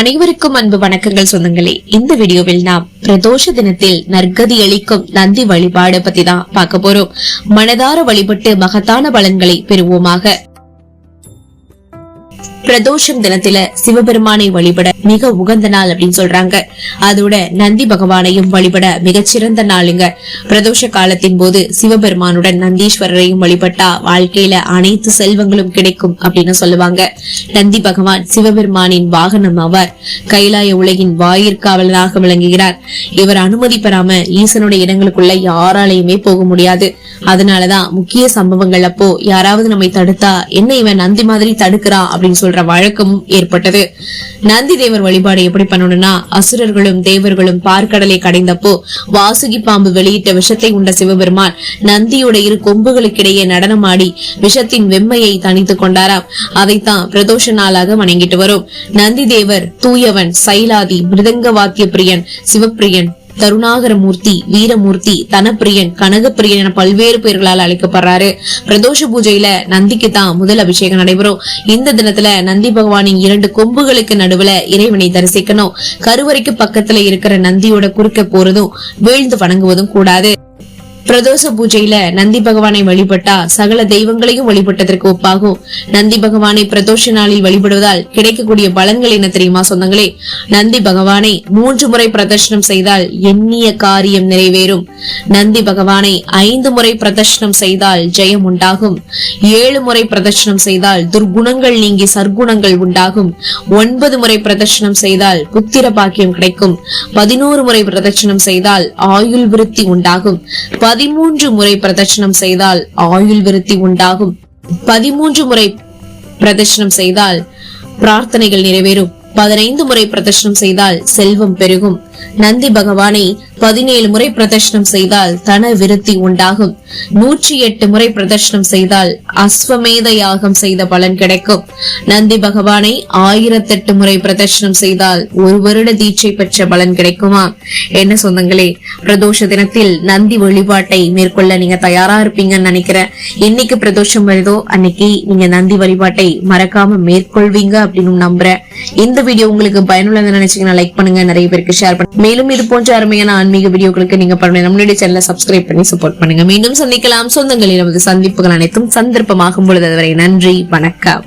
அனைவருக்கும் அன்பு வணக்கங்கள் சொந்தங்களே. இந்த வீடியோவில் நாம் பிரதோஷ தினத்தில் நற்கதி அளிக்கும் நந்தி வழிபாடு பத்தி தான் பார்க்க போறோம். மனதார வழிபட்டு மகத்தான பலன்களை பெறுவோமாக. பிரதோஷம் தினத்தில சிவபெருமானை வழிபட மிக உகந்த நாள் அப்படின்னு சொல்றாங்க. அதோட நந்தி பகவானையும் வழிபட மிகச்சிறந்த நாளுங்க. பிரதோஷ காலத்தின் போது சிவபெருமானுடன் நந்தீஸ்வரரையும் வழிபட்டா வாழ்க்கையில அனைத்து செல்வங்களும் கிடைக்கும் அப்படின்னு சொல்லுவாங்க. நந்தி பகவான் சிவபெருமானின் வாகனம் ஆவார் கைலாய உலகின் வாயிற்காவலனாக விளங்குகிறார். இவர் அனுமதி பெறாம ஈசனுடைய இடங்களுக்குள்ள யாராலையுமே போக முடியாது. அதனாலதான் முக்கிய சம்பவங்கள் அப்போ யாராவது நம்மை தடுத்தா என்ன இவன் நந்தி மாதிரி தடுக்கிறான் அப்படின்னு சொல்ற வழக்கமும் ஏற்பட்டது. நந்தி தேவர் வழிபாடு எப்படி பண்ணணும்னா அசுரர்களும் தேவர்களும் பார்க்கடலை கடைந்தப்போ வாசுகி பாம்பு வெளியிட்ட விஷத்தை உண்ட சிவபெருமான் நந்தியோட இரு கொம்புகளுக்கிடையே நடனமாடி விஷத்தின் வெம்மையை தணித்துக் கொண்டாராம். அதைத்தான் பிரதோஷ நாளாக வணங்கிட்டு வரும். நந்தி தேவர் தூயவன் சைலாதி மிருதங்க வாத்திய பிரியன் சிவப்பிரியன் தருணாகரமூர்த்தி வீரமூர்த்தி தனப்பிரியன் கனகப்பிரியன் என பல்வேறு பெயர்களால் அழைக்கப்படுறாரு. பிரதோஷ பூஜையில நந்திக்கு தான் முதல் அபிஷேகம் நடைபெறும். இந்த தினத்துல நந்தி பகவானின் இரண்டு கொம்புகளுக்கு நடுவுல இறைவனை தரிசிக்கணும். கருவறைக்கு பக்கத்துல இருக்கிற நந்தியோட குறுக்க போறதும் வீழ்ந்து வணங்குவதும் கூடாது. பிரதோஷ பூஜையில நந்தி பகவானை வழிபட்டா சகல தெய்வங்களையும் வழிபட்டதற்கு ஒப்பாகும். நந்தி பகவானை பிரதோஷ நாளில் வழிபடுவதால் கிடைக்கக்கூடிய பலன்கள் என்ன தெரியுமா சொந்தங்களே? நந்தி பகவானை மூன்று முறை பிரதர்ஷனம் செய்தால் எண்ணிய காரியம் நிறைவேறும். நந்தி பகவானை ஐந்து முறை பிரதர்ஷனம் செய்தால் ஜெயம் உண்டாகும். ஏழு முறை பிரதர்ஷனம் செய்தால் துர்குணங்கள் நீங்கி சர்க்குணங்கள் உண்டாகும். ஒன்பது முறை பிரதர்ஷனம் செய்தால் புத்திர பாக்கியம் கிடைக்கும். பதினோரு முறை பிரதட்சணம் செய்தால் ஆயுள் விருத்தி உண்டாகும். பதிமூன்று முறை பிரதட்சணம் செய்தால் ஆயுள் விருத்தி உண்டாகும். பதிமூன்று முறை பிரதட்சணம் செய்தால் பிரார்த்தனைகள் நிறைவேறும். பதினைந்து முறை பிரதர்ஷனம் செய்தால் செல்வம் பெருகும். நந்தி பகவானை பதினேழு முறை பிரதர்ஷனம் செய்தால் தன விருத்தி உண்டாகும். நூற்றி எட்டு முறை பிரதர்ஷனம் செய்தால் அஸ்வமேத யாகம் செய்த பலன் கிடைக்கும். நந்தி பகவானை ஆயிரத்தெட்டு முறை பிரதர்ஷனம் செய்தால் ஒரு வருட தீட்சை பெற்ற பலன் கிடைக்குமா? என்ன சொந்தங்களே பிரதோஷ தினத்தில் நந்தி வழிபாட்டை மேற்கொள்ள நீங்க தயாரா இருப்பீங்கன்னு நினைக்கிறேன். என்னைக்கு பிரதோஷம் வருதோ அன்னைக்கு நீங்க நந்தி வழிபாட்டை மறக்காம மேற்கொள்வீங்க அப்படின்னு நம்புறேன். இந்த வீடியோ உங்களுக்கு பயனுள்ளது நினைச்சீங்கன்னா லைக் பண்ணுங்க நிறைய பேருக்கு ஷேர் பண்ணுங்க. மேலும் இது போன்ற அருமையான ஆன்மீக வீடியோக்களுக்கு நீங்க பண்ணுங்க நம்மளுடைய சேனலை சப்ஸ்கிரைப் பண்ணி சப்போர்ட் பண்ணுங்க. மீண்டும் சந்திக்கலாம். சொந்தங்களில் நமது சந்திப்புகள் அனைத்தும் சந்தர்ப்பமாகும் பொழுது அதுவரை நன்றி வணக்கம்.